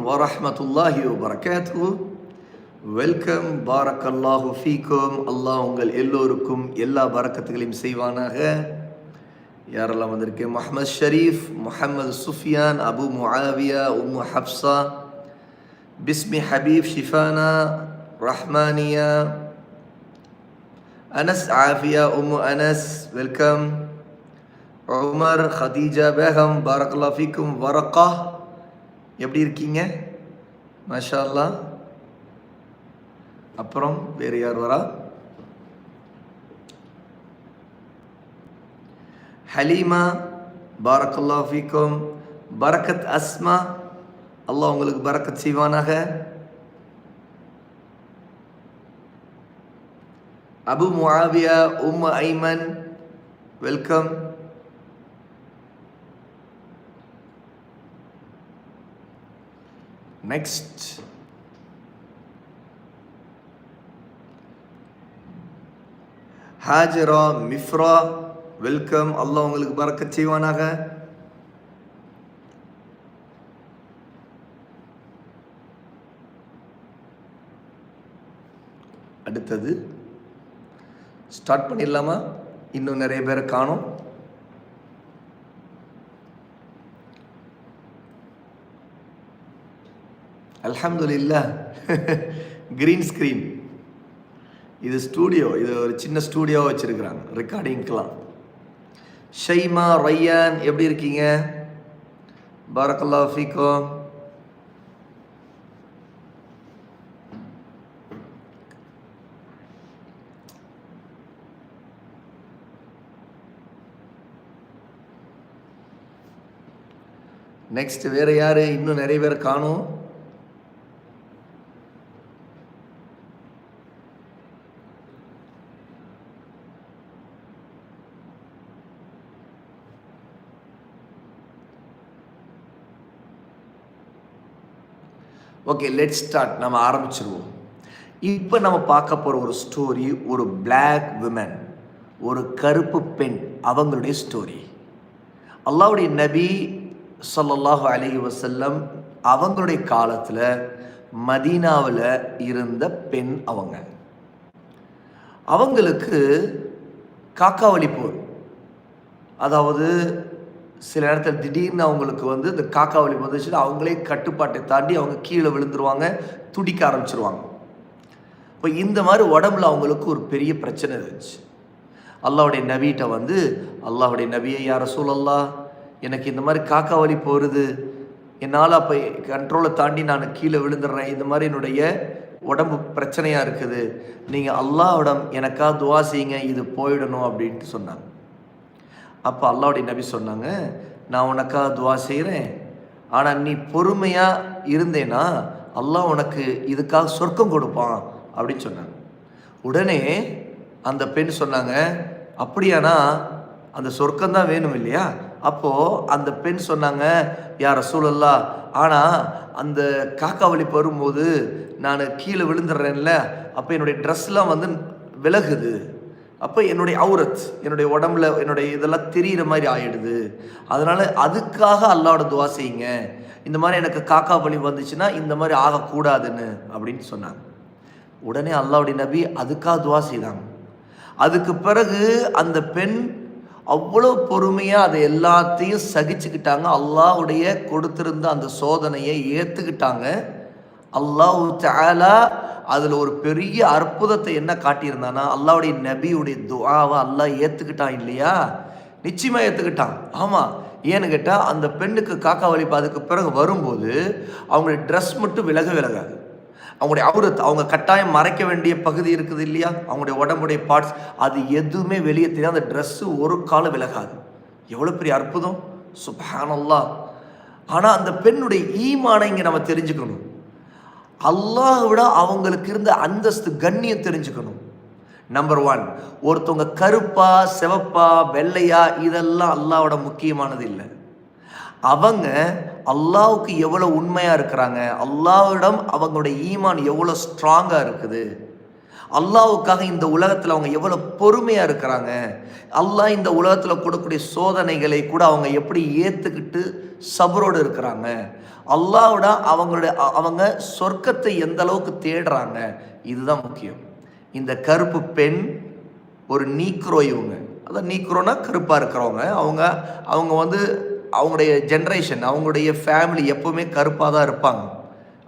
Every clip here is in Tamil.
வரஹமத்துல்லாஹி வபரகாத்து வெல்கம் பாரக் அல்லாஹு ஃபீக்கும் அல்லாஹ் உங்கள் எல்லோருக்கும் எல்லா பரக்கத்துகளையும் செய்வானாக யாரெல்லாம் வந்திருக்கேன் முஹம்மது ஷரீஃப் முஹம்மது சுஃபியான் அபு முஆவியா உம்மு Hafsa Bismi Habeeb Shifana Rahmaniya Anas Afiya Ummu Anas welcome Umar Khadija Begum பாரக்கல்லா ஃபீக்கும் வரக்கா எப்படி இருக்கீங்க? மாஷா அல்லாஹ் அப்புறம் வேறு யார் வரா? ஹலீமா பாரக்கல்லா ஃபீக்கும். பரக்கத் அஸ்மா அல்லாஹ் உங்களுக்கு பரக்கத் செய்வானாக. Abu Muawiya Umm Ayman welcome. Next Hajara Mifra welcome Allah உங்களுக்கு பறக்க செய்வானாக. அடுத்தது ஸ்டார்ட் பண்ணிடலாமா? இன்னும் நிறைய பேரை காணும். அல்ஹம்துலில்லா கிரீன் ஸ்க்ரீன் இது ஸ்டூடியோ இது ஒரு சின்ன ஸ்டூடியோ வச்சுருக்குறாங்க ரெக்கார்டிங்க்கெலாம் ஷைமா ரையான் எப்படி இருக்கீங்க? பாரக்கல்லா ஃபீக்கோ நெக்ஸ்ட் வேறு யார்? இன்னும் நிறைய பேர் காணும். ஓகே லெட் ஸ்டார்ட் நம்ம ஆரம்பிச்சிருவோம். இப்போ நம்ம பார்க்க போகிற ஒரு ஸ்டோரி ஒரு பிளாக் விமன் ஒரு கருப்பு பெண் அவங்களுடைய ஸ்டோரி அல்லாவுடைய நபி சொல்லல்லாஹு அலைஹி வசல்லம் அவங்களுடைய காலத்தில் மதீனாவில் இருந்த பெண் அவங்க. அவங்களுக்கு காக்காவளி போர். அதாவது சில நேரத்தில் திடீர்னு அவங்களுக்கு வந்து இந்த காக்கா வலி வந்துச்சுன்னா அவங்களே கட்டுப்பாட்டை தாண்டி அவங்க கீழே விழுந்துருவாங்க துடிக்க ஆரம்பிச்சிருவாங்க. இப்போ இந்த மாதிரி உடம்புல அவங்களுக்கு ஒரு பெரிய பிரச்சனை இருந்துச்சு. அல்லாவுடைய நபிகிட்ட வந்து அல்லாவுடைய நபியை யார சூழல்லா எனக்கு இந்த மாதிரி காக்கா வலி போகிறது என்னால் அப்போ கண்ட்ரோலை தாண்டி நான் கீழே விழுந்துடுறேன் இந்த மாதிரி என்னுடைய உடம்பு பிரச்சனையாக இருக்குது. நீங்கள் அல்லாவிடம் எனக்காக துவா செய்யுங்க இது போயிடணும் அப்படின்ட்டு சொன்னாங்க. அப்போ அல்லாவுடைய நபி சொன்னாங்க நான் உனக்காக துவா செய்கிறேன் ஆனால் நீ பொறுமையாக இருந்தேன்னா அல்லாஹ் உனக்கு இதுக்காக சொர்க்கம் கொடுப்பான் அப்படின்னு சொன்னாங்க. உடனே அந்த பெண் சொன்னாங்க அப்படியானா அந்த சொர்க்கம் தான் வேணும் இல்லையா? அப்போது அந்த பெண் சொன்னாங்க யார் சூழல்லா ஆனால் அந்த காக்கா வலி வரும்போது நான் கீழே விழுந்துடுறேன்ல அப்போ என்னுடைய ட்ரெஸ்லாம் வந்து விலகுது. அப்போ என்னுடைய அவுரத் என்னுடைய உடம்புல என்னுடைய இதெல்லாம் தெரிகிற மாதிரி ஆயிடுது. அதனால் அதுக்காக அல்லாவோட துவா செய்யுங்க. இந்த மாதிரி எனக்கு காக்கா பலி வந்துச்சுன்னா இந்த மாதிரி ஆகக்கூடாதுன்னு அப்படின்னு சொன்னாங்க. உடனே அல்லாவுடைய நபி அதுக்காக துவா செய்தாங்க. அதுக்கு பிறகு அந்த பெண் அவ்வளோ பொறுமையாக அதை எல்லாத்தையும் சகிச்சுக்கிட்டாங்க. அல்லாவுடைய கொடுத்திருந்த அந்த சோதனையை ஏற்றுக்கிட்டாங்க அல்லாஹு தாலா அதில் ஒரு பெரிய அற்புதத்தை என்ன காட்டியிருந்தானா அல்லாவுடைய நபியுடைய துவாவை அல்லாஹ் ஏற்றுக்கிட்டான் இல்லையா? நிச்சயமாக ஏற்றுக்கிட்டான் ஆமாம் ஏன்னு கேட்டால் அந்த பெண்ணுக்கு காக்கா வலிப்பு அதுக்கு பிறகு வரும்போது அவங்களுடைய ட்ரெஸ் மட்டும் விலக விலகாது. அவங்களுடைய அவுரத் அவங்க கட்டாயம் மறைக்க வேண்டிய பகுதி இருக்குது இல்லையா? அவங்களுடைய உடம்புடைய பார்ட்ஸ் அது எதுவுமே வெளியே தெரியாது அந்த ட்ரெஸ்ஸு ஒரு காலம் விலகாது. எவ்வளோ பெரிய அற்புதம். சுபானல்லா ஆனால் அந்த பெண்ணுடைய ஈமானை இங்கே நம்ம தெரிஞ்சுக்கணும். அல்லாஹ் விட அவங்களுக்கு இருந்த அந்தஸ்து கண்ணியம் தெரிஞ்சுக்கணும். நம்பர் ஒன் ஒருத்தவங்க கருப்பா சிவப்பா வெள்ளையா இதெல்லாம் அல்லாவோட முக்கியமானது இல்லை. அவங்க அல்லாவுக்கு எவ்வளோ உண்மையாக இருக்கிறாங்க அல்லாவிடம் அவங்களுடைய ஈமான் எவ்வளோ ஸ்ட்ராங்காக இருக்குது அல்லாவுக்காக இந்த உலகத்தில் அவங்க எவ்வளோ பொறுமையாக இருக்கிறாங்க? அல்லாஹ் இந்த உலகத்தில் கொடுக்கக்கூடிய சோதனைகளை கூட அவங்க எப்படி ஏற்றுக்கிட்டு சபரோடு இருக்கிறாங்க? அல்லாவோட அவங்களுடைய அவங்க சொர்க்கத்தை எந்த அளவுக்கு தேடுறாங்க? இதுதான் முக்கியம். இந்த கருப்பு பெண் ஒரு நீக்ரோ இவங்க. அதான் நீக்ரோனா கருப்பாக இருக்கிறவங்க. அவங்க அவங்க வந்து அவங்களுடைய ஜென்ரேஷன் அவங்களுடைய ஃபேமிலி எப்போவுமே கருப்பாக தான் இருப்பாங்க.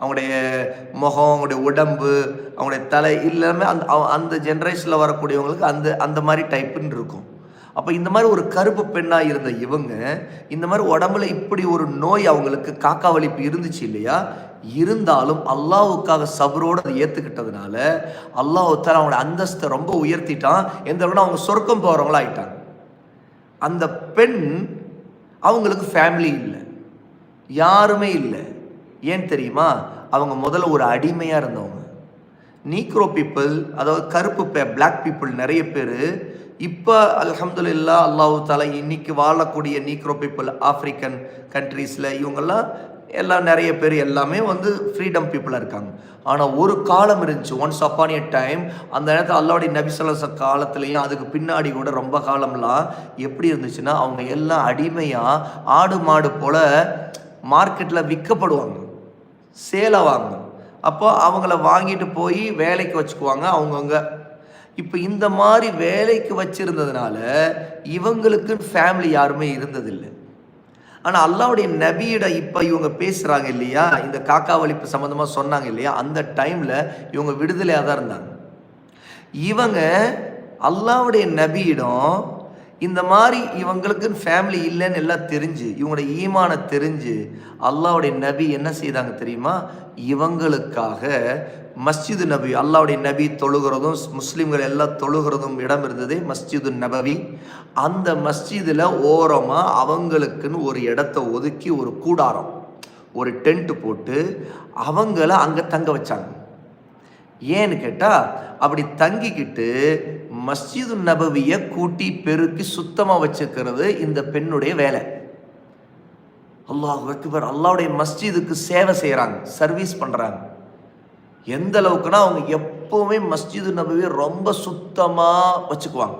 அவங்களுடைய முகம் அவங்களுடைய உடம்பு அவங்களுடைய தலை எல்லாமே அந்த அவ- அந்த ஜென்ரேஷனில் வரக்கூடியவங்களுக்கு அந்த அந்த மாதிரி டைப்புன்னு இருக்கும். அப்போ இந்த மாதிரி ஒரு கருப்பு பெண்ணாக இருந்த இவங்க இந்த மாதிரி உடம்புல இப்படி ஒரு நோய் அவங்களுக்கு காக்கா வலிப்பு இருந்துச்சு இல்லையா? இருந்தாலும் அல்லாவுக்காக சபரோடு அதை ஏற்றுக்கிட்டதுனால அல்லாஹுத்தால் அவங்களோட அந்தஸ்தை ரொம்ப உயர்த்திட்டான். எந்த அளவுக்கு அவங்க சொர்க்கம் போகிறவங்களா ஆயிட்டாங்க. அந்த பெண் அவங்களுக்கு ஃபேமிலி இல்லை. யாருமே இல்லை. ஏன் தெரியுமா? அவங்க முதல்ல ஒரு அடிமையாக இருந்தவங்க. நீக்ரோ பீப்புள் அதாவது கருப்பு பே பிளாக் பீப்புள் நிறைய பேர் இப்போ அலமதுல்லா அல்லாஹு தாலா இன்னைக்கு வாழக்கூடிய நீக்ரோ பீப்புள் ஆப்ரிக்கன் கண்ட்ரீஸில் இவங்கெல்லாம் எல்லாம் நிறைய பேர் எல்லாமே வந்து ஃப்ரீடம் பீப்புளாக இருக்காங்க. ஆனால் ஒரு காலம் இருந்துச்சு ஒன்ஸ் அப்பான் எ டைம் அந்த நேரத்தில் அல்லாவுடைய நபிசலச காலத்துலேயும் அதுக்கு பின்னாடி கூட ரொம்ப காலம்லாம் எப்படி இருந்துச்சுன்னா அவங்க எல்லாம் அடிமையாக ஆடு மாடு போல் மார்க்கெட்டில் விற்கப்படுவாங்க. சேலை வாங்கும் அப்போ அவங்கள வாங்கிட்டு போய் வேலைக்கு வச்சுக்குவாங்க அவங்கவுங்க. இப்போ இந்த மாதிரி வேலைக்கு வச்சுருந்ததுனால இவங்களுக்கு ஃபேமிலி யாருமே இருந்ததில்லை. ஆனால் அல்லாவுடைய நபியிட இப்போ இவங்க பேசுகிறாங்க இல்லையா? இந்த காக்கா வலிப்பு சம்மந்தமாக சொன்னாங்க இல்லையா? அந்த டைமில் இவங்க விடுதலையாக தான் இருந்தாங்க. இவங்க அல்லாவுடைய நபியிடம் இந்த மாதிரி இவங்களுக்குன்னு ஃபேமிலி இல்லைன்னு எல்லாம் தெரிஞ்சு இவங்களோட ஈமான தெரிஞ்சு அல்லாவுடைய நபி என்ன செய்தாங்க தெரியுமா? இவங்களுக்காக மஸ்ஜிது நபி அல்லாவுடைய நபி தொழுகிறதும் முஸ்லீம்கள் எல்லாம் தொழுகிறதும் இடம் இருந்ததே மஸ்ஜிது நபவி. அந்த மஸ்ஜிதில் ஓரமாக அவங்களுக்குன்னு ஒரு இடத்த ஒதுக்கி ஒரு கூடாரம் ஒரு டென்ட் போட்டு அவங்கள அங்கே தங்க வச்சாங்க. ஏன்னு கேட்டால் அப்படி தங்கிக்கிட்டு மஸ்ஜிது நபவியை கூட்டி பெருக்கி சுத்தமாக வச்சுக்கிறது இந்த பெண்ணுடைய வேலை. அல்லாஹ் அக்பர் அல்லாவுடைய மஸ்ஜிதுக்கு சேவை செய்கிறாங்க சர்வீஸ் பண்ணுறாங்க எந்த அளவுக்குன்னா அவங்க எப்போவுமே மஸ்ஜிது நபவியை ரொம்ப சுத்தமாக வச்சுக்குவாங்க.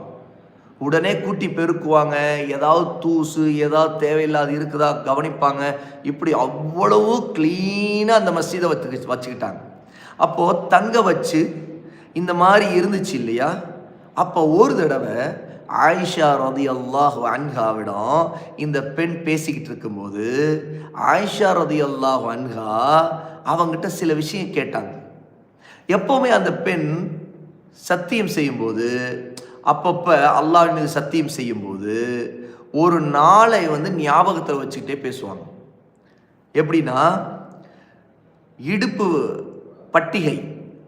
உடனே கூட்டி பெருக்குவாங்க ஏதாவது தூசு ஏதாவது தேவையில்லாத இருக்குதா கவனிப்பாங்க. இப்படி அவ்வளவு க்ளீனாக அந்த மஸ்ஜிதை வச்சு வச்சுக்கிட்டாங்க. அப்போது தங்க வச்சு இந்த மாதிரி இருந்துச்சு இல்லையா? அப்போ ஒரு தடவை ஆயிஷா ரதி அல்லாஹ் அன்ஹாவிடம் இந்த பெண் பேசிக்கிட்டு இருக்கும்போது ஆயிஷா ரதி அல்லாஹ் அன்ஹா அவங்ககிட்ட சில விஷயம் கேட்டாங்க. எப்போவுமே அந்த பெண் சத்தியம் செய்யும்போது அப்பப்போ அல்லாஹ் மீது சத்தியம் செய்யும்போது ஒரு நாளை வந்து ஞாபகத்தில் வச்சுக்கிட்டே பேசுவாங்க. எப்படின்னா இடுப்பு பட்டிகை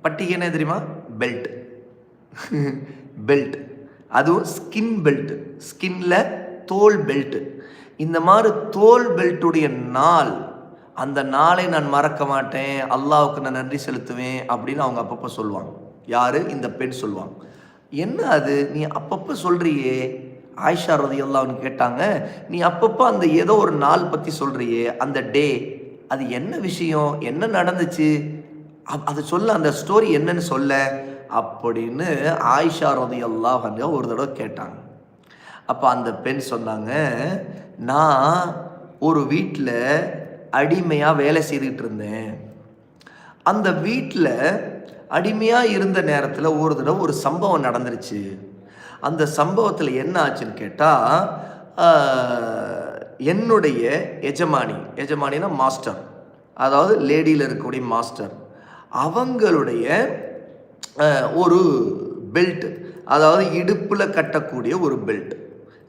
பட்டிகைன்னா தெரியுமா? பெல்ட் பெல்ட் அதுவும் ஸ்கின் பெல்ட் ஸ்கின்ல தோல் பெல்ட் இந்த மாதிரி தோல் பெல்ட்டுடைய நாள் அந்த நாளை நான் மறக்க மாட்டேன் அல்லாவுக்கு நான் நன்றி செலுத்துவேன் அப்படின்னு அவங்க அப்பப்போ சொல்லுவாங்க. யாரு? இந்த பெண் சொல்லுவாங்க. என்ன அது? நீ அப்பப்போ சொல்றியே? ஆயிஷா ரதி அல்லாஹ்னு கேட்டாங்க நீ அப்பப்போ அந்த ஏதோ ஒரு நாள் பற்றி சொல்றியே? அந்த டே அது என்ன விஷயம்? என்ன நடந்துச்சு? அ- அது சொல்ல அந்த ஸ்டோரி என்னன்னு சொல்ல. அப்படின்னு ஆயிஷா ரதி அல்லாஹ் ஒரு தடவை கேட்டாங்க. அப்போ அந்த பெண் சொன்னாங்க நான் ஒரு வீட்டில் அடிமையாக வேலை செய்துக்கிட்டு இருந்தேன். அந்த வீட்டில் அடிமையாக இருந்த நேரத்தில் ஒரு தடவை ஒரு சம்பவம் நடந்துருச்சு. அந்த சம்பவத்தில் என்ன ஆச்சுன்னு கேட்டால் என்னுடைய எஜமானி எஜமானினா மாஸ்டர். அதாவது லேடியில் இருக்கக்கூடிய மாஸ்டர். அவங்களுடைய ஒரு பெல்ட் அதாவது இடுப்பில் கட்டக்கூடிய ஒரு பெல்ட்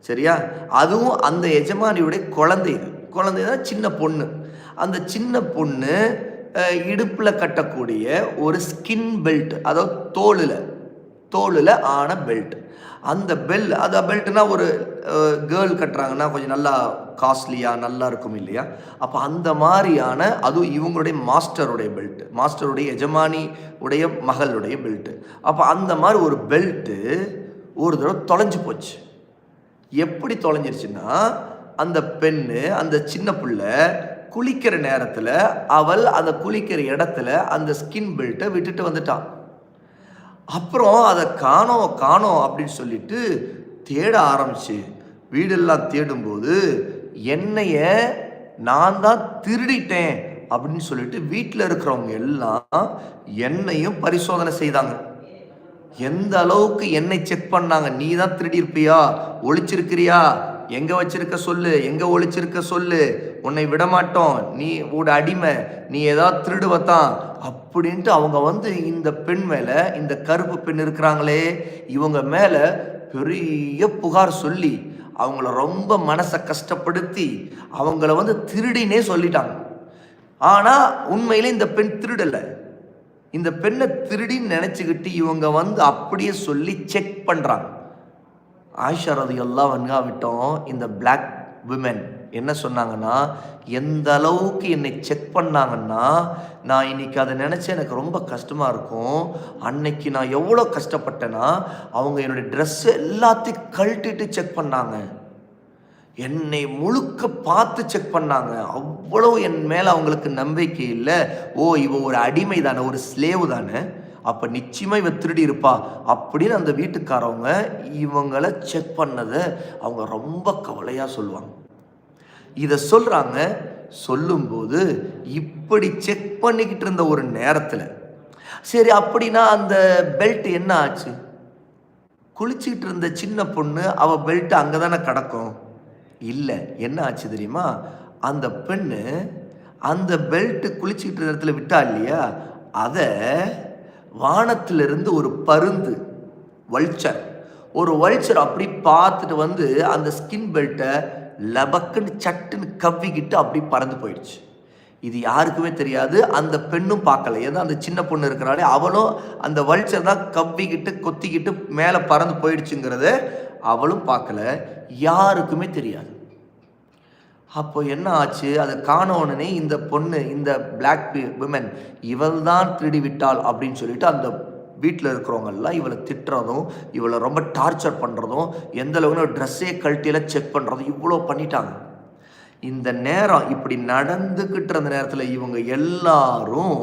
சரியா? அதுவும் அந்த எஜமானியுடைய குழந்தை இது குழந்தை தான் சின்ன பொண்ணு. அந்த சின்ன பொண்ணு இடுப்பில் கட்டக்கூடிய ஒரு ஸ்கின் பெல்ட் அதாவது தோலில் தோலில் ஆன பெல்ட் அந்த பெல் அந்த பெல்ட்னா ஒரு கேர்ள் கட்டுறாங்கன்னா கொஞ்சம் நல்லா காஸ்ட்லியாக நல்லா இருக்கும் இல்லையா? அப்போ அந்த மாதிரியான அதுவும் இவங்களுடைய மாஸ்டருடைய பெல்ட் மாஸ்டருடைய எஜமானி உடைய மகளுடைய பெல்ட்டு அப்போ அந்த மாதிரி ஒரு பெல்ட்டு ஒரு தடவை தொலைஞ்சு போச்சு. எப்படி தொலைஞ்சிருச்சுன்னா அந்த பெண்ணு அந்த சின்ன பிள்ளை குளிக்கிற நேரத்தில் அவள் அந்த குளிக்கிற இடத்துல அந்த ஸ்கின் பெல்ட்டை விட்டுட்டு வந்துட்டான் அப்புறம் அதை காணோம் காணோம் அப்படின்னு சொல்லிட்டு தேட ஆரம்பிச்சு. வீடெல்லாம் தேடும்போது என்னைய நான் தான் திருடிட்டேன் அப்படின்னு சொல்லிட்டு வீட்டில் இருக்கிறவங்க எல்லாம் என்னையும் பரிசோதனை செய்தாங்க. எந்த அளவுக்கு என்னை செக் பண்ணாங்க நீ தான் திருடி இருப்பியா ஒளிச்சிருக்கிறியா எங்க வச்சிருக்க சொல்லு? எங்க ஒழிச்சிருக்க சொல்லு? உன்னை விடமாட்டோம். நீ உட அடிமை. நீ ஏதாவது திருடுவத்தான். அப்படின்ட்டு அவங்க வந்து இந்த பெண் மேல இந்த கருப்பு பெண் இருக்கிறாங்களே இவங்க மேல பெரிய புகார் சொல்லி அவங்கள ரொம்ப மனசை கஷ்டப்படுத்தி அவங்கள வந்து திருடினே சொல்லிட்டாங்க. ஆனா உண்மையிலே இந்த பெண் திருடலை. இந்த பெண்ணை திருடின்னு நினச்சிக்கிட்டு இவங்க வந்து அப்படியே சொல்லி செக் பண்ணுறாங்க ஆயிஷா ரதி எல்லாம் வன்காவிட்டோம் இந்த பிளாக் விமென் என்ன சொன்னாங்கன்னா எந்த அளவுக்கு என்னை செக் பண்ணாங்கன்னா நான் இன்னைக்கு அதை நினச்சி எனக்கு ரொம்ப கஷ்டமாக இருக்கும். அன்னைக்கு நான் எவ்வளோ கஷ்டப்பட்டேன்னா அவங்க என்னுடைய ட்ரெஸ்ஸு எல்லாத்தையும் கழட்டிட்டு செக் பண்ணாங்க. என்னை முழுக்க பார்த்து செக் பண்ணாங்க. அவ்வளோ என் மேலே அவங்களுக்கு நம்பிக்கை இல்லை. ஓ இவ ஒரு அடிமை தானே ஒரு ஸ்லேவ் தானே? அப்போ நிச்சயமாக இவன் திருடி இருப்பா. அப்படின்னு அந்த வீட்டுக்காரவங்க இவங்களை செக் பண்ணதை அவங்க ரொம்ப கவலையாக சொல்லுவாங்க. இதை சொல்கிறாங்க சொல்லும்போது இப்படி செக் பண்ணிக்கிட்டு இருந்த ஒரு நேரத்தில் சரி அப்படின்னா அந்த பெல்ட் என்ன ஆச்சு? குளிச்சுக்கிட்டு இருந்த சின்ன பொண்ணு அவள் பெல்ட் அங்கே தானே கிடக்கும்? இல்லை என்ன ஆச்சு தெரியுமா? அந்த பெண்ணு அந்த பெல்ட்டு குளிச்சுக்கிட்டு இருந்த இடத்துல விட்டா இல்லையா? அதை வானத்திலிருந்து ஒரு பருந்து வல்ச்சர் ஒரு வல்ச்சர் அப்படி பார்த்துட்டு வந்து அந்த ஸ்கின் பெல்ட்டை லபக்குன்னு சட்டுன்னு கவ்விக்கிட்டு அப்படி பறந்து போயிடுச்சு. இது யாருக்குமே தெரியாது அந்த பெண்ணும் பார்க்கல. ஏதோ அந்த சின்ன பொண்ணு இருக்கிறாளே அவளும் அந்த வல்ச்சர் தான் கவ்விக்கிட்டு கொத்திக்கிட்டு மேலே பறந்து போயிடுச்சுங்கிறத அவளும் பார்க்கல. யாருக்குமே தெரியாது. அப்போ என்ன ஆச்சு? அதை காண உடனே இந்த பொண்ணு இந்த பிளாக் விமன் இவள் தான் திருடி விட்டாள் அப்படின்னு சொல்லிட்டு அந்த வீட்டில் இருக்கிறவங்கெல்லாம் இவளை திட்டுறதும் இவளை ரொம்ப டார்ச்சர் பண்ணுறதும் எந்த அளவுக்கு ட்ரெஸ்ஸே கழட்டியெல்லாம் செக் பண்ணுறதும் இவ்வளோ பண்ணிட்டாங்க. இந்த நேரம் இப்படி நடந்துக்கிட்டு இருந்த நேரத்தில் இவங்க எல்லாரும்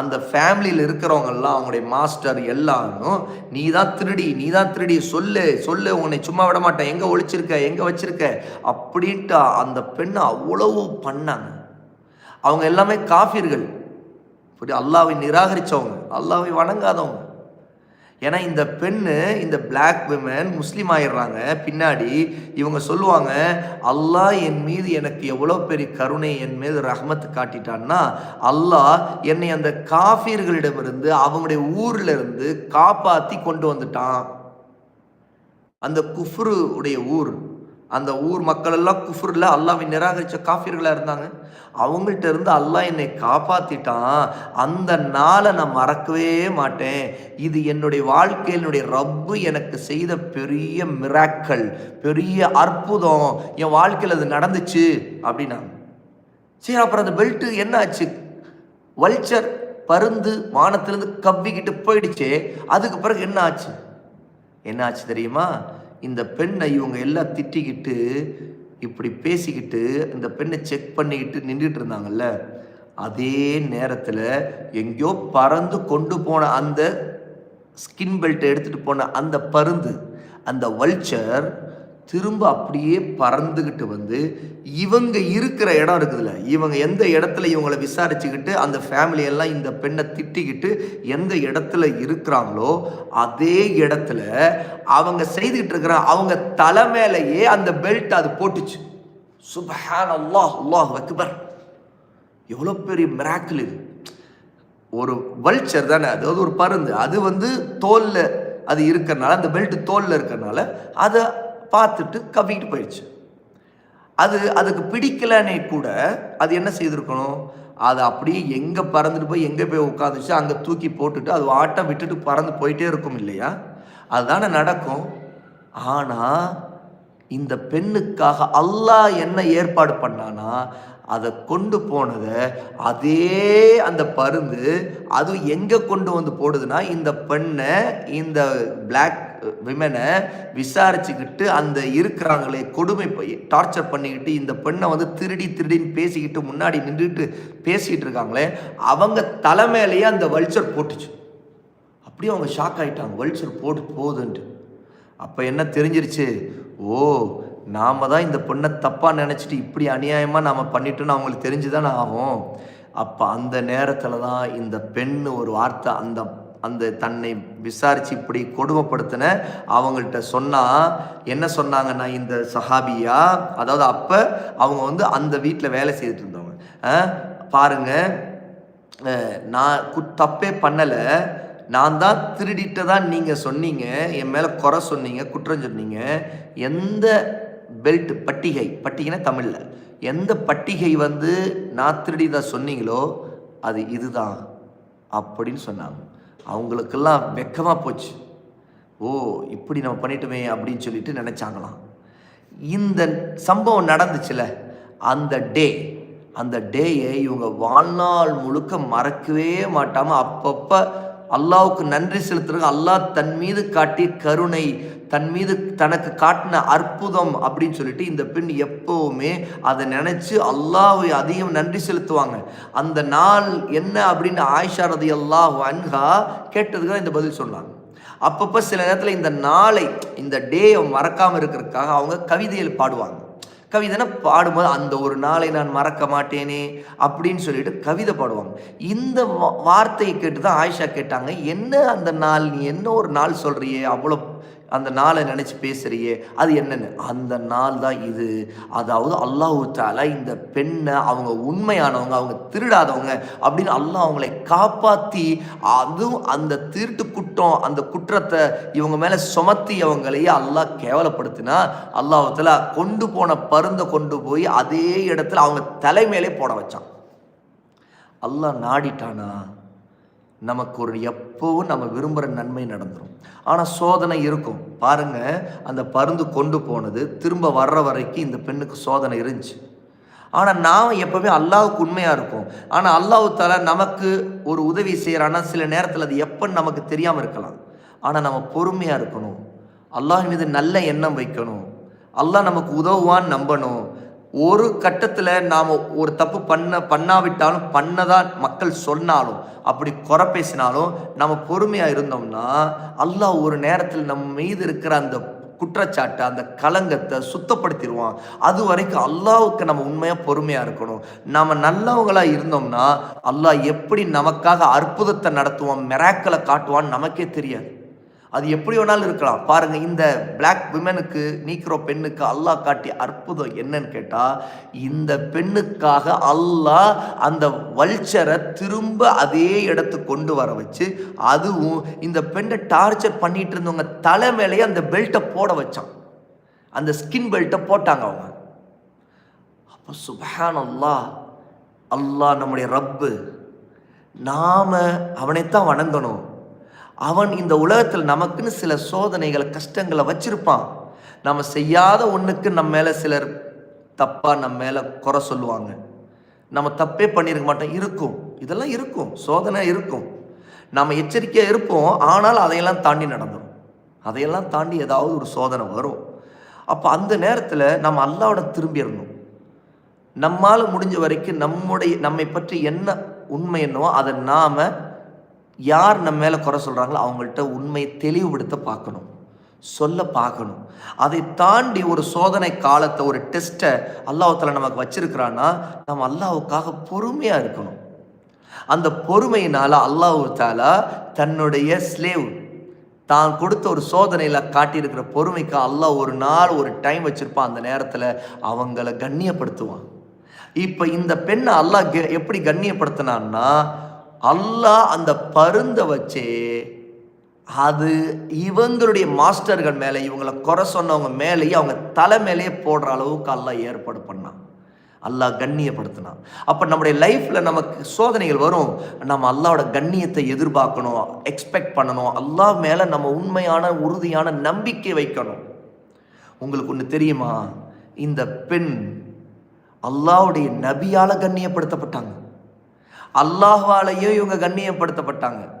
அந்த ஃபேமிலியில் இருக்கிறவங்கெல்லாம் அவங்களுடைய மாஸ்டர் எல்லாரும் நீ தான் திருடி நீ தான் திருடி சொல்லு சொல்லு உன்னை சும்மா விட மாட்டேன். எங்கே ஒழிச்சிருக்க எங்கே வச்சிருக்க? அப்படின்ட்டு அந்த பெண்ணை அவ்வளவு பண்ணாங்க. அவங்க எல்லாமே காஃபிர்கள். இப்படி அல்லாவை நிராகரித்தவங்க அல்லாவை வணங்காதவங்க. ஏன்னா இந்த பெண்ணு இந்த பிளாக் விமன் முஸ்லீம் ஆயிடுறாங்க. பின்னாடி இவங்க சொல்லுவாங்க அல்லாஹ் என் மீது எனக்கு எவ்வளோ பெரிய கருணை என் மீது ரஹமத்து காட்டிட்டான்னா அல்லாஹ் என்னை அந்த காஃபியர்களிடமிருந்து அவங்களுடைய ஊரில் இருந்து காப்பாற்றி கொண்டு வந்துட்டான். அந்த குஃப்ரு உடைய ஊர். அந்த ஊர் மக்கள் எல்லாம் குஃபுரில் அல்லாவை நிராகரித்த காஃபியர்களாக இருந்தாங்க. அவங்கள்ட்ட இருந்து அல்லாஹ் என்னை காப்பாற்றிட்டான் அந்த நாளை நான் மறக்கவே மாட்டேன். இது என்னுடைய வாழ்க்கையில் என்னுடைய ரப்பு எனக்கு செய்த பெரிய மிராக்கள் பெரிய அற்புதம். என் வாழ்க்கையில் அது நடந்துச்சு அப்படின்னா சரி அப்புறம் அந்த பெல்ட்டு என்ன ஆச்சு வல்ச்சர் பருந்து வானத்திலேருந்து கவ்விக்கிட்டு போயிடுச்சு. அதுக்கு பிறகு என்ன ஆச்சு என்ன ஆச்சு தெரியுமா? இந்த பெண்ணை இவங்க எல்லாம் திட்டிக்கிட்டு இப்படி பேசிக்கிட்டு இந்த பெண்ணை செக் பண்ணிக்கிட்டு நின்றுட்டு இருந்தாங்கல்ல அதே நேரத்தில் எங்கேயோ பறந்து கொண்டு போன அந்த ஸ்கின் பெல்ட்டை எடுத்துகிட்டு போன அந்த பருந்து அந்த வல்ச்சர் திரும்ப அப்படியே பறந்துக்கிட்டு வந்து இவங்க இருக்கிற இடம் இருக்குதுல்ல இவங்க எந்த இடத்துல இவங்களை விசாரிச்சுக்கிட்டு அந்த ஃபேமிலியெல்லாம் இந்த பெண்ணை திட்டிக்கிட்டு எந்த இடத்துல இருக்கிறாங்களோ அதே இடத்துல அவங்க செய்துக்கிட்டு இருக்கிற அவங்க தலை மேலேயே அந்த பெல்ட் அது போட்டுச்சு. சுபஹான் அல்லாஹ் அல்லாஹ் அக்பர். எவ்வளோ பெரிய மிராக்கிள் இது. ஒரு வல்ச்சர் தானே அதாவது ஒரு பருந்து. அது வந்து தோலில் அது இருக்கிறனால அந்த பெல்ட் தோலில் இருக்கிறனால அதை பார்த்துட்டு கவ்விக்கிட்டு போயிடுச்சு. அது அதுக்கு பிடிக்கலனே கூட அது என்ன செய்திருக்கணும்? அது அப்படியே எங்கே பறந்துட்டு போய் எங்கே போய் உட்காந்துச்சு அங்கே தூக்கி போட்டுட்டு அது ஆட்டம் விட்டுட்டு பறந்து போயிட்டே இருக்கும் இல்லையா? அதுதானே நடக்கும். ஆனால் இந்த பெண்ணுக்காக அல்லாஹ் என்ன ஏற்பாடு பண்ணானா அதை கொண்டு போனதை அதே அந்த பருந்து அது எங்கே கொண்டு வந்து போடுதுன்னா இந்த பெண்ணை இந்த பிளாக் விமனை விசாரிச்சுக்கிட்டு அந்த இருக்கிறாங்களே கொடுமை டார்ச்சர் பண்ணிக்கிட்டு இந்த பெண்ணை வந்து திருடி திருடின்னு பேசிக்கிட்டு முன்னாடி நின்றுட்டு பேசிக்கிட்டு இருக்காங்களே அவங்க தலைமையிலேயே அந்த வல்ச்சர் போட்டுச்சு. அப்படியே அவங்க ஷாக் ஆகிட்டாங்க வல்ச்சர் போட்டு போகுதுன்ட்டு அப்போ என்ன தெரிஞ்சிருச்சு? ஓ நாம தான் இந்த பொண்ணை தப்பாக நினச்சிட்டு இப்படி அநியாயமாக நாம் பண்ணிட்டோன்னு அவங்களுக்கு தெரிஞ்சு தானே ஆகும். அப்போ அந்த நேரத்தில் தான் இந்த பெண் ஒரு வார்த்தை அந்த அந்த தன்னை விசாரித்து இப்படி கொடுமைப்படுத்தின அவங்கள்ட்ட சொன்னால் என்ன சொன்னாங்கன்னா இந்த சஹாபியா அதாவது அப்போ அவங்க வந்து அந்த வீட்டில் வேலை செய்துட்டு இருந்தவங்க. பாருங்கள் பாருங்க. நான் கு தப்பே பண்ணலை. நான் தான் திருடிட்டதா நீங்கள் சொன்னீங்க. என் மேலே குறை சொன்னீங்க குற்றம் சொன்னீங்க. எந்த பெல்ட் பட்டிகை பட்டிகைனா தமிழில். எந்த பட்டிகை வந்து நான் திருடிதா சொன்னீங்களோ அது இதுதான். அப்படின்னு சொன்னாங்க. அவங்களுக்கெல்லாம் வெக்கமாக போச்சு. ஓ இப்படி நம்ம பண்ணிட்டோமே அப்படின்னு சொல்லிட்டு நினச்சாங்களாம். இந்த சம்பவம் நடந்துச்சுல அந்த டே அந்த டேயை இவங்க வாழ்நாள் முழுக்க மறக்கவே மாட்டாமல் அப்பப்போ அல்லாவுக்கு நன்றி செலுத்துறாங்க அல்லாஹ் தன் மீது காட்டிய கருணை தன் மீது தனக்கு காட்டின அற்புதம் அப்படின்னு சொல்லிட்டு இந்த பெண் எப்போவுமே அதை நினச்சி அல்லாஹை அதிகம் நன்றி செலுத்துவாங்க. அந்த நாள் என்ன அப்படின்னு ஆயிஷா ரதி அல்லாஹ் அன்ஹா கேட்டதுக்கு தான் இந்த பதில் சொன்னாங்க. அப்பப்போ சில நேரத்தில் இந்த நாளை இந்த டேயை மறக்காமல் இருக்கிறதுக்காக அவங்க கவிதையில் பாடுவாங்க. கவிதைனா பாடும்போது அந்த ஒரு நாளை நான் மறக்க மாட்டேனே அப்படின்னு சொல்லிட்டு கவிதை பாடுவாங்க. இந்த வார்த்தையை கேட்டு தான் ஆயிஷா கேட்டாங்க. என்ன அந்த நாள்? நீ என்ன ஒரு நாள் சொல்றியே? அவ்வளோ அந்த நாளை நினச்சி பேசுகிறியே அது என்னென்னு? அந்த நாள் தான் இது. அதாவது அல்லாஹு தாலா இந்த பெண்ணை அவங்க உண்மையானவங்க அவங்க திருடாதவங்க அப்படின்னு அல்லாஹ் அவங்களை காப்பாற்றி அதுவும் அந்த திருட்டு குற்றம் அந்த குற்றத்தை இவங்க மேலே சுமத்தி அவங்களையே அல்லாஹ் கேவலப்படுத்தினா அல்லாஹு தாலா கொண்டு போன பருந்தை கொண்டு போய் அதே இடத்துல அவங்க தலைமையிலே போட வச்சான். அல்லாஹ் நாடிட்டானா? நமக்கு ஒரு எப்பவும் நம்ம விரும்புகிற நன்மை நடந்துடும் ஆனால் சோதனை இருக்கும். பாருங்க அந்த பருந்து கொண்டு போனது திரும்ப வர்ற வரைக்கும் இந்த பெண்ணுக்கு சோதனை இருந்துச்சு. ஆனால் நாம் எப்போவுமே அல்லாவுக்கு உண்மையாக இருக்கும். ஆனால் அல்லாஹ் தாலா நமக்கு ஒரு உதவி செய்கிறான்னா சில நேரத்தில் அது எப்போன்னு நமக்கு தெரியாமல் இருக்கலாம். ஆனால் நம்ம பொறுமையாக இருக்கணும். அல்லாஹ் மீது நல்ல எண்ணம் வைக்கணும். அல்லாஹ் நமக்கு உதவுவான்னு நம்பணும். ஒரு கட்டத்தில் நாம் ஒரு தப்பு பண்ண பண்ணாவிட்டாலும் பண்ணதான் மக்கள் சொன்னாலும் அப்படி குறை பேசினாலும் நம்ம பொறுமையாக இருந்தோம்னா அல்லாஹ் ஒரு நேரத்தில் நம்ம மீது இருக்கிற அந்த குற்றச்சாட்டை அந்த கலங்கத்தை சுத்தப்படுத்திடுவான். அது வரைக்கும் அல்லாவுக்கு நம்ம உண்மையாக பொறுமையாக இருக்கணும். நம்ம நல்லவங்களாக இருந்தோம்னா அல்லாஹ் எப்படி நமக்காக அற்புதத்தை நடத்துவான் மெராக்களை காட்டுவான்னு நமக்கே தெரியாது. அது எப்படி வேணாலும் இருக்கலாம். பாருங்க இந்த பிளாக் விமனுக்கு நீக்கிறோ பெண்ணுக்கு அல்லாஹ் காட்டிய அற்புதம் என்னன்னு கேட்டால் இந்த பெண்ணுக்காக அல்லாஹ் அந்த வல்ச்சரை திரும்ப அதே இடத்துக்கு கொண்டு வர வச்சு அதுவும் இந்த பெண்ணை டார்ச்சர் பண்ணிட்டு இருந்தவங்க தலை மேலேயே அந்த பெல்ட்டை போட வச்சான். அந்த ஸ்கின் பெல்ட்டை போட்டாங்க அவங்க. அப்போ சுபஹான் அல்லாஹ் அல்லாஹ் நம்முடைய ரப்பு நாம் அவனைத்தான் வணங்கணும். அவன் இந்த உலகத்தில் நமக்குன்னு சில சோதனைகளை கஷ்டங்களை வச்சிருப்பான். நம்ம செய்யாத ஒன்றுக்கு நம்ம மேலே சிலர் தப்பாக நம்ம மேலே குறை சொல்லுவாங்க. நம்ம தப்பே பண்ணியிருக்க மாட்டோம். இருக்கும். இதெல்லாம் இருக்கும். சோதனை இருக்கும். நம்ம எச்சரிக்கையாக இருப்போம். ஆனால் அதையெல்லாம் தாண்டி நடந்துடும் அதையெல்லாம் தாண்டி ஏதாவது ஒரு சோதனை வரும். அப்போ அந்த நேரத்தில் நம்ம அல்லாவோட திரும்பிடணும் நம்மால் முடிஞ்ச வரைக்கும் நம்முடைய நம்மை பற்றி என்ன உண்மை என்னவோ அதை நாம் யார் நம்ம மேலே குறை சொல்கிறாங்களோ அவங்கள்ட்ட உண்மையை தெளிவுபடுத்த பார்க்கணும். சொல்ல பார்க்கணும். அதை தாண்டி ஒரு சோதனை காலத்தை ஒரு டெஸ்ட்டை அல்லாஹத்தில் நமக்கு வச்சிருக்கிறான்னா நம்ம அல்லாவுக்காக பொறுமையாக இருக்கணும். அந்த பொறுமையினால அல்லாஹு தாலா தன்னுடைய ஸ்லேவ் தான் கொடுத்த ஒரு சோதனையில் காட்டியிருக்கிற பொறுமைக்கு அல்லாஹ் ஒரு நாள் ஒரு டைம் வச்சிருப்பான். அந்த நேரத்தில் அவங்கள கண்ணியப்படுத்துவான். இப்போ இந்த பெண்ணை அல்லாஹ் எப்படி கண்ணியப்படுத்தினான்னா அல்லாஹ் அந்த பருந்தை வச்சே அது இவங்களுடைய மாஸ்டர்கள் மேலே இவங்களை குறை சொன்னவங்க மேலேயே அவங்க தலை மேலேயே போடுற அளவுக்கு அல்லாஹ் ஏற்பாடு பண்ணான். அல்லாஹ் கண்ணியப்படுத்தினான். அப்போ நம்முடைய லைஃப்பில் நமக்கு சோதனைகள் வரும். நம்ம அல்லாவோட கண்ணியத்தை எதிர்பார்க்கணும் எக்ஸ்பெக்ட் பண்ணணும். அல்லாஹ் மேலே நம்ம உண்மையான உறுதியான நம்பிக்கை வைக்கணும். உங்களுக்கு ஒன்று தெரியுமா? இந்த பெண் அல்லாவுடைய நபியால் கண்ணியப்படுத்தப்பட்டாங்க. அல்லாஹ்வாலையும் இவங்க கண்ணியப்படுத்தப்பட்டாங்க.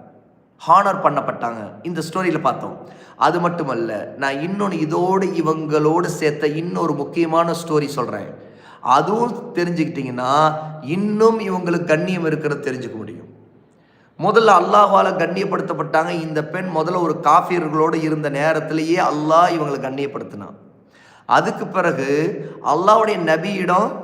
ஹானர் பண்ணப்பட்டாங்க. இந்த ஸ்டோரியில் பார்த்தோம். அது மட்டுமல்ல நான் இன்னொன்று இதோடு இவங்களோடு சேர்த்த இன்னொரு முக்கியமான ஸ்டோரி சொல்கிறேன் அதுவும் தெரிஞ்சுக்கிட்டிங்கன்னா இன்னும் இவங்களுக்கு கண்ணியம் இருக்கிறத தெரிஞ்சுக்க முடியும். முதல்ல அல்லாஹால கண்ணியப்படுத்தப்பட்டாங்க. இந்த பெண் முதல்ல ஒரு காஃபியர்களோடு இருந்த நேரத்திலேயே அல்லாஹ் இவங்களை கண்ணியப்படுத்தினான். அதுக்கு பிறகு அல்லாஹ்வுடைய நபியிடம்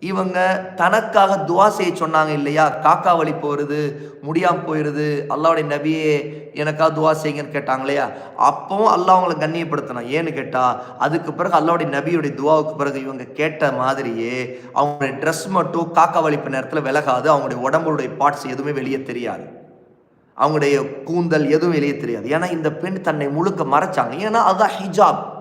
இவங்க தனக்காக துவா செய்ய சொன்னாங்க இல்லையா? காக்கா வழி போகிறது முடியாமல் போயிடுது அல்லாவுடைய நபியே எனக்காக துவா செய்யுங்கன்னு கேட்டாங்க இல்லையா? அப்பவும் அல்லா அவங்களை கண்ணியப்படுத்தினான் ஏன்னு கேட்டால் அதுக்கு பிறகு அல்லாவுடைய நபியுடைய துவாவுக்கு பிறகு இவங்க கேட்ட மாதிரியே அவங்களுடைய ட்ரெஸ் மட்டும் காக்கா வலிப்பு நேரத்தில் விலகாது. அவங்களுடைய உடம்புடைய பார்ட்ஸ் எதுவுமே வெளியே தெரியாது. அவங்களுடைய கூந்தல் எதுவும் வெளியே தெரியாது. ஏன்னா இந்த பெண் தன்னை முழுக்க மறைச்சாங்க. ஏன்னா அதுதான் ஹிஜாப்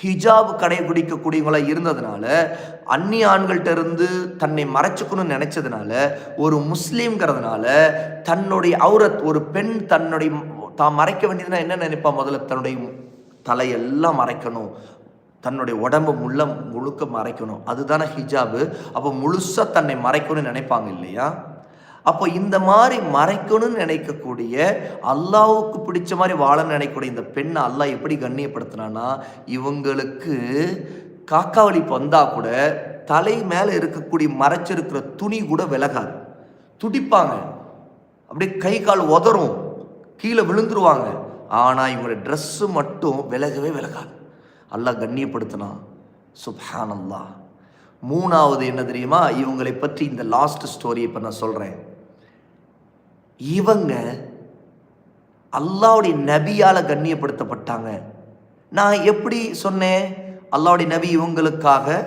ஹிஜாப் கடைபிடிக்கக்கூடியவங்களாக இருந்ததுனால அந்நிய ஆண்கள்கிட்ட இருந்து தன்னை மறைச்சிக்கணும்னு நினச்சதுனால ஒரு முஸ்லீம்ங்கிறதுனால தன்னுடைய அவுரத் ஒரு பெண் தன்னுடைய தான் மறைக்க வேண்டியதுன்னா என்ன நினைப்பா? முதல்ல தன்னுடைய தலையெல்லாம் மறைக்கணும். தன்னுடைய உடம்பு முள்ள முழுக்க மறைக்கணும். அதுதானே ஹிஜாபு. அப்போ முழுசாக தன்னை மறைக்கணும்னு நினைப்பாங்க இல்லையா? அப்போ இந்த மாதிரி மறைக்கணும்னு நினைக்கக்கூடிய அல்லாவுக்கு பிடிச்ச மாதிரி வாழன்னு நினைக்கக்கூடிய இந்த பெண்ணை அல்லாஹ் எப்படி கண்ணியப்படுத்தினான்னா இவங்களுக்கு காக்காவளி வந்தா கூட தலை மேலே இருக்கக்கூடிய மறைச்சிருக்கிற துணி கூட விலகாது. துடிப்பாங்க. அப்படியே கை கால் உதறும். கீழே விழுந்துருவாங்க. ஆனால் இவங்களோட ட்ரெஸ்ஸு மட்டும் விலகவே விலகாது. அல்லாஹ் கண்ணியப்படுத்தினான் சுப்ஹானல்லாஹ். மூணாவது என்ன தெரியுமா? இவங்களை பற்றி இந்த லாஸ்ட் ஸ்டோரி இப்போ நான் சொல்கிறேன் இவங்க அல்லாவுடைய நபியால் கண்ணியப்படுத்தப்பட்டாங்க. நான் எப்படி சொன்னேன்? அல்லாவுடைய நபி இவங்களுக்காக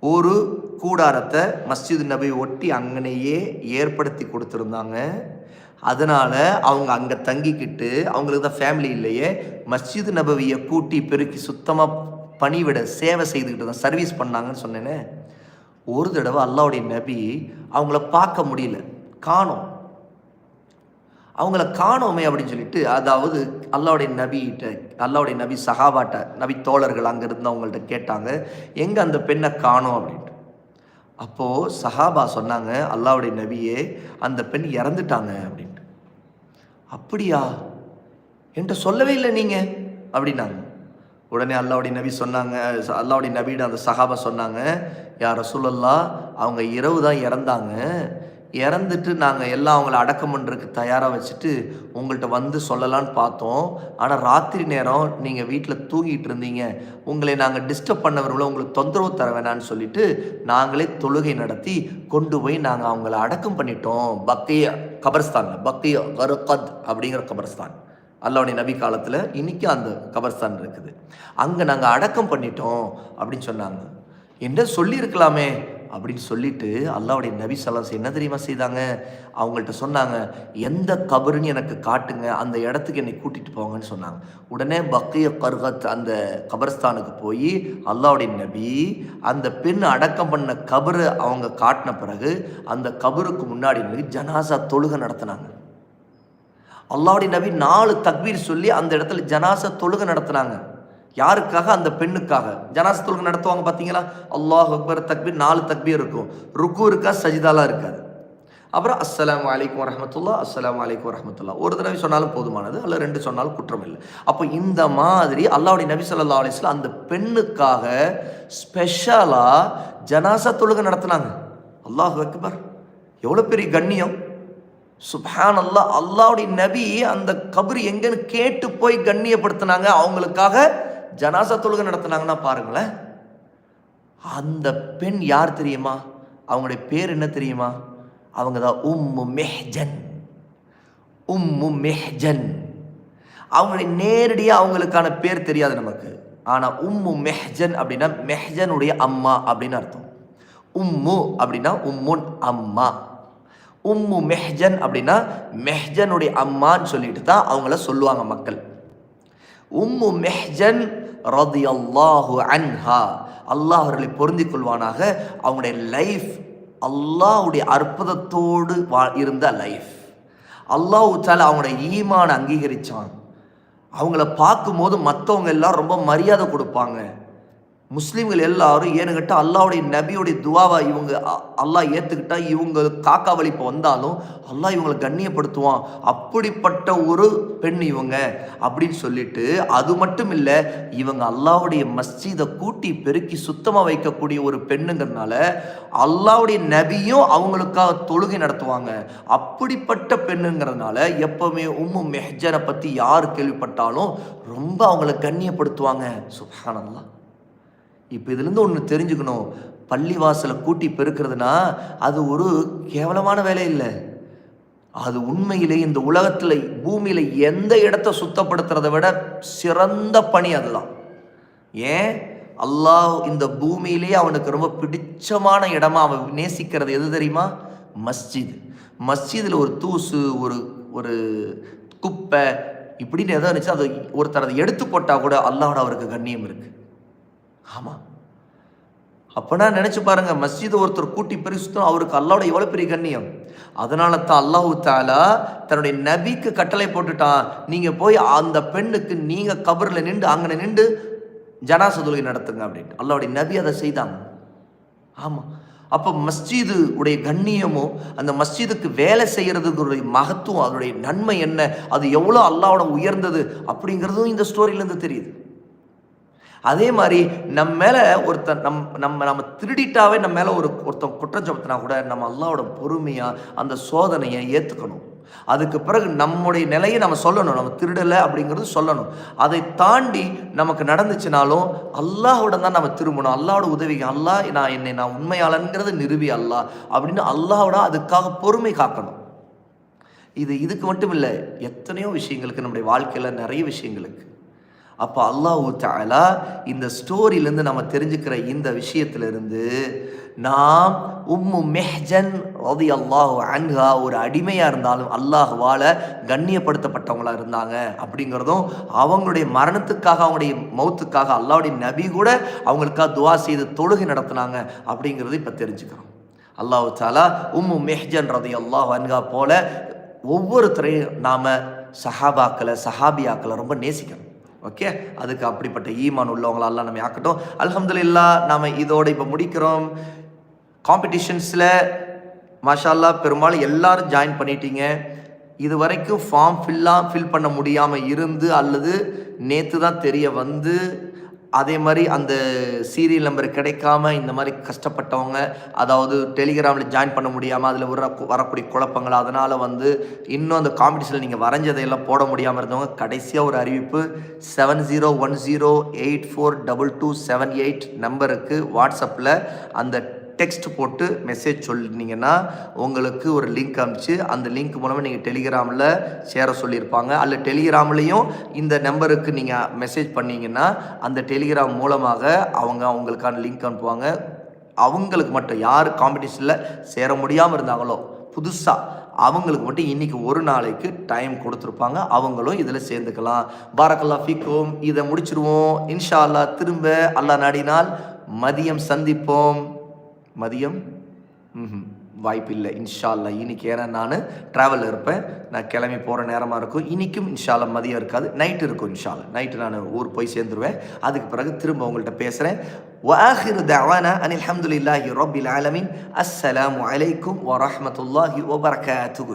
ஒரு கூடாரத்தை மஸ்ஜித் நபி ஒட்டி அங்கனையே ஏற்படுத்தி கொடுத்துருந்தாங்க. அதனால் அவங்க அங்கே தங்கிக்கிட்டு அவங்களுக்கு தான் ஃபேமிலி இல்லையே. மஸ்ஜித் நபவியை கூட்டி பெருக்கி சுத்தமாக பணிவிட சேவை செய்துக்கிட்டு தான் சர்வீஸ் பண்ணாங்கன்னு சொன்னேனே. ஒரு தடவை அல்லாவுடைய நபி அவங்கள பார்க்க முடியல. காணோம். அவங்கள காணோமே அப்படின்னு சொல்லிட்டு அதாவது அல்லாவுடைய நபிகிட்ட அல்லாவுடைய நபி சஹாபாட்ட நபி தோழர்கள் அங்கே இருந்து அவங்கள்ட்ட கேட்டாங்க எங்கே அந்த பெண்ணை காணோம்? அப்படின்ட்டு. அப்போது சஹாபா சொன்னாங்க அல்லாவுடைய நபியே அந்த பெண் இறந்துட்டாங்க அப்படின்ட்டு. அப்படியா? என்கிட்ட சொல்லவே இல்லை நீங்கள் அப்படின்னாங்க. உடனே அல்லாவுடைய நபி சொன்னாங்க அல்லாவுடைய நபியிட அந்த சஹாபா சொன்னாங்க யார் ரசூலல்லா அவங்க இரவு தான் இறந்தாங்க இறந்துட்டு நாங்கள் எல்லாம் அவங்கள அடக்கம் பண்ணுறதுக்கு தயாராக வச்சுட்டு உங்கள்கிட்ட வந்து சொல்லலான்னு பார்த்தோம். ஆனால் ராத்திரி நேரம் நீங்கள் வீட்டில் தூங்கிட்டு இருந்தீங்க. உங்களை நாங்கள் டிஸ்டர்ப் பண்ண விரும்பல உங்களுக்கு தொந்தரவு தர வேணான்னு சொல்லிட்டு நாங்களே தொழுகை நடத்தி கொண்டு போய் நாங்கள் அவங்கள அடக்கம் பண்ணிட்டோம். பக்திய கபர்ஸ்தானில். பக்திய கருக்கத் அப்படிங்கிற கபர்ஸ்தான். அல்லாவுடைய நபி காலத்தில் இன்றைக்கும் அந்த கபர்ஸ்தான் இருக்குது. அங்கே நாங்கள் அடக்கம் பண்ணிட்டோம் அப்படின்னு சொன்னாங்க. என்ன சொல்லியிருக்கலாமே? அப்படின்னு சொல்லிட்டு அல்லாவுடைய நபி சலாஸ் என்ன தெரியுமா செய்தாங்க? அவங்கள்ட்ட சொன்னாங்க எந்த கபருன்னு எனக்கு காட்டுங்க அந்த இடத்துக்கு என்னை கூட்டிட்டு போங்கன்னு சொன்னாங்க. உடனே பக்கிய கர்கத் அந்த கபர்ஸ்தானுக்கு போய் அல்லாவுடைய நபி அந்த பெண் அடக்கம் பண்ண கபரு அவங்க காட்டின பிறகு அந்த கபருக்கு முன்னாடி ஜனாசா தொழுகை நடத்தினாங்க. அல்லாவுடைய நபி நாலு தக்பீர் சொல்லி அந்த இடத்துல ஜனாசா தொழுகை நடத்தினாங்க. யாருக்காக? அந்த பெண்ணுக்காக. ஜனாச தொழுகை நடத்துவாங்க பார்த்தீங்களா அல்லாஹ் அக்பர் தக்பீர் நாலு தக்பீர் இருக்கும். ருக்கு இருக்கா சஜிதாலாம் இருக்காது. அப்புறம் அஸ்லாம் வலைக்கம் வரமத்துல்லா அஸ்லாம் வலைக்கம் வரமத்துல்லா ஒரு தடவை சொன்னாலும் போதுமானது அல்ல ரெண்டு சொன்னாலும் குற்றம் இல்லை அப்போ இந்த மாதிரி அல்லாவுடைய நபி சொல்லா அலிஸ்லாம் அந்த பெண்ணுக்காக ஸ்பெஷலாக ஜனாசா தொழுகை நடத்தினாங்க. அல்லாஹ் அக்பர். எவ்வளோ பெரிய கண்ணியம். சுபான் அல்லா அல்லாவுடைய நபி அந்த கபர் எங்கன்னு கேட்டு போய் கண்ணியப்படுத்தினாங்க. அவங்களுக்காக ஜனாசா தொழுகை நடத்தினாங்கன்னா பாருங்களேன். அந்த பெண் யார் தெரியுமா? அவங்களுடைய பேர் என்ன தெரியுமா? அவங்க தான் உம்மு மெஹ்ஜன். உம்மு மெஹ்ஜன். அவங்களுடைய நேரடியாக அவங்களுக்கான பேர் தெரியாது நமக்கு. ஆனால் உம்மு மெஹ்ஜன் அப்படின்னா மெஹ்ஜனுடைய அம்மா அப்படின்னு அர்த்தம். உம்மு அப்படின்னா உம்முன் அம்மா. உம்மு மெஹ்ஜன் அப்படின்னா மெஹ்ஜனுடைய அம்மான்னு சொல்லிட்டு தான் அவங்கள சொல்லுவாங்க மக்கள். உம்மு மெஹ்ஜன் ரதி அல்லாஹு அன்ஹா. அல்லாஹ் அவர்களை பொருந்தி கொள்வானாக. அவங்களுடைய லைஃப் அல்லாஹுடைய அற்புதத்தோடு வா இருந்த லைஃப். அல்லாஹ் உச்சால அவங்களுடைய ஈமான அங்கீகரித்தான் அவங்கள பார்க்கும்போது மற்றவங்க எல்லாம் ரொம்ப மரியாதை கொடுப்பாங்க. முஸ்லீம்கள் எல்லாரும் ஏன்னு கேட்டால் அல்லாவுடைய நபியுடைய துவாவை இவங்க அல்லாஹ் ஏற்றுக்கிட்டா இவங்க காக்கா வலிப்பு வந்தாலும் அல்லாஹ் இவங்களை கண்ணியப்படுத்துவான். அப்படிப்பட்ட ஒரு பெண் இவங்க அப்படின்னு சொல்லிட்டு அது மட்டும் இல்லை இவங்க அல்லாவுடைய மஸ்ஜிதை கூட்டி பெருக்கி சுத்தமாக வைக்கக்கூடிய ஒரு பெண்ணுங்கிறதுனால அல்லாவுடைய நபியும் அவங்களுக்காக தொழுகை நடத்துவாங்க. அப்படிப்பட்ட பெண்ணுங்கிறதுனால எப்பவுமே உம்மு மெஹஜனை பற்றி யார் கேள்விப்பட்டாலும் ரொம்ப அவங்கள கண்ணியப்படுத்துவாங்க. சுப்ஹானல்லாஹ். இப்போ இதுலேருந்து ஒன்று தெரிஞ்சுக்கணும். பள்ளிவாசலை கூட்டி பெருக்கிறதுனா அது ஒரு கேவலமான வேலை இல்லை. அது உண்மையிலே இந்த உலகத்தில் பூமியில் எந்த இடத்த சுத்தப்படுத்துறதை விட சிறந்த பணி அதுதான். ஏன்? அல்லாஹ் இந்த பூமியிலேயே அவனுக்கு ரொம்ப பிடிச்சமான இடமா அவன் நேசிக்கிறது எது தெரியுமா? மஸ்ஜித். மஸ்ஜிதில் ஒரு தூசு ஒரு ஒரு குப்பை இப்படின்னு எதோ இருந்துச்சு. அதை ஒருத்தர் அதை எடுத்து போட்டால் கூட அல்லாவோட அவருக்கு கண்ணியம் இருக்குது ஆமாம் அப்போனா நினச்சி பாருங்கள் மஸ்ஜிதை ஒருத்தர் கூட்டி பெருசுத்தம் அவருக்கு அல்லாவோட எவ்வளோ பெரிய கண்ணியம்? அதனால தான் அல்லாஹு தாலா தன்னுடைய நபிக்கு கட்டளை போட்டுட்டான். நீங்கள் போய் அந்த பெண்ணுக்கு நீங்கள் கபரில் நின்று அங்கே நின்று ஜனாச தொழுகை நடத்துங்க அப்படின்ட்டு. அல்லாவுடைய நபி அதை செய்தாங்க ஆமாம் அப்போ மஸ்ஜிது உடைய கண்ணியமும் அந்த மஸ்ஜிதுக்கு வேலை செய்கிறதுக்குடைய மகத்துவம் அதனுடைய நன்மை என்ன அது எவ்வளோ அல்லாவோட உயர்ந்தது அப்படிங்கிறதும் இந்த ஸ்டோரியிலேருந்து தெரியுது. அதே மாதிரி நம்ம மேலே ஒருத்தன் நம் நம்ம நம்ம திருடிட்டாவே நம்ம மேலே ஒரு ஒருத்தன் குற்றம் சுமத்தினா கூட நம்ம அல்லாவோட பொறுமையாக அந்த சோதனையை ஏற்றுக்கணும் அதுக்கு பிறகு நம்முடைய நிலையை நம்ம சொல்லணும். நம்ம திருடலை அப்படிங்கிறது சொல்லணும். அதை தாண்டி நமக்கு நடந்துச்சுனாலும் அல்லாஹுடன் தான் நம்ம திரும்பணும். அல்லாவோட உதவி அல்லாஹ் நான் என்னை நான் உண்மையாளன்கிறது நிறுவி அல்லாஹ் அப்படின்னு அல்லாஹ்வோட அதுக்காக பொறுமை காக்கணும். இது இதுக்கு மட்டும் இல்லை எத்தனையோ விஷயங்களுக்கு நம்முடைய வாழ்க்கையில் நிறைய விஷயங்களுக்கு அப்போ அல்லாஹூ தாலா இந்த ஸ்டோரியிலேருந்து நம்ம தெரிஞ்சுக்கிற இந்த விஷயத்திலிருந்து நாம் உம்மு மெஹ்ஜன் ரதி அல்லாஹு அன்ஹா ஒரு அடிமையாக இருந்தாலும் அல்லாஹ்வால கண்ணியப்படுத்தப்பட்டவங்களாக இருந்தாங்க அப்படிங்கிறதும் அவங்களுடைய மரணத்துக்காக அவங்களுடைய மௌத்துக்காக அல்லாவுடைய நபி கூட அவங்களுக்காக துவா செய்து தொழுகை நடத்தினாங்க அப்படிங்கிறது இப்போ தெரிஞ்சுக்கிறோம். அல்லாஹு தாலா உம்மு மெஹ்ஜன் ரதி அல்லாஹ் அன்ஹா போல ஒவ்வொருத்தரையும் நாம் சஹாபாக்களை சஹாபியாக்களை ரொம்ப நேசிக்கணும். ஓகே அதுக்கு அப்படிப்பட்ட ஈமான் உள்ளவங்களெல்லாம் நம்ம ஆக்கட்டும் அலமதுல்லா நாம் இதோட இப்போ முடிக்கிறோம். காம்படிஷன்ஸில் மஷாலா பெரும்பாலும் எல்லாரும் ஜாயின் பண்ணிட்டீங்க. இது வரைக்கும் ஃபார்ம் ஃபில்லாக ஃபில் பண்ண முடியாமல் இருந்து அல்லது நேற்று தான் தெரிய வந்து அதே மாதிரி அந்த சீரியல் நம்பர் கிடைக்காம இந்த மாதிரி கஷ்டப்பட்டவங்க அதாவது டெலிகிராமில் ஜாயின் பண்ண முடியாமல் அதில் வர வரக்கூடிய குழப்பங்கள் அதனால் வந்து இன்னும் அந்த காம்படிஷனில் நீங்கள் வரைஞ்சதையெல்லாம் போட முடியாமல் இருந்தவங்க கடைசியாக ஒரு அறிவிப்பு seven zero one zero eight four double two seven eight நம்பருக்கு வாட்ஸ்அப்பில் அந்த டெக்ஸ்ட் போட்டு மெசேஜ் சொல்லினீங்கன்னா உங்களுக்கு ஒரு லிங்க் அனுப்பிச்சு அந்த லிங்க் மூலமாக நீங்கள் டெலிகிராமில் சேர சொல்லியிருப்பாங்க. அல்ல டெலிகிராம்லேயும் இந்த நம்பருக்கு நீங்கள் மெசேஜ் பண்ணிங்கன்னா அந்த டெலிகிராம் மூலமாக அவங்க அவங்களுக்கான லிங்க் அனுப்புவாங்க. அவங்களுக்கு மட்டும் யார் காம்படிஷனில் சேர முடியாமல் இருந்தாங்களோ புதுசாக அவங்களுக்கு மட்டும் இன்றைக்கி ஒரு நாளைக்கு டைம் கொடுத்துருப்பாங்க. அவங்களும் இதில் சேர்ந்துக்கலாம். பாரக்கல்லா ஃபீக்கும். இதை முடிச்சிருவோம். இன்ஷா அல்லாஹ் திரும்ப அல்லா நாடினால் மதியம் சந்திப்போம். மதியம் ம்ஹும். வாய்ப்பில்லை இன்ஷா அல்லா இன்னைக்கு ஏன்னா நான் ட்ராவலில் இருப்பேன் நான் கிளம்பி போகிற நேரமாக இருக்கும் இன்றைக்கும் இன்ஷால்லா மதியம் இருக்காது நைட்டு இருக்கும் இன்ஷால்லா நைட்டு நான் ஊர் போய் சேர்ந்துருவேன் அதுக்கு பிறகு திரும்ப உங்கள்கிட்ட பேசுகிறேன் وآخر دعوانا أن الحمد لله رب العالمين السلام عليكم ورحمة الله وبركاته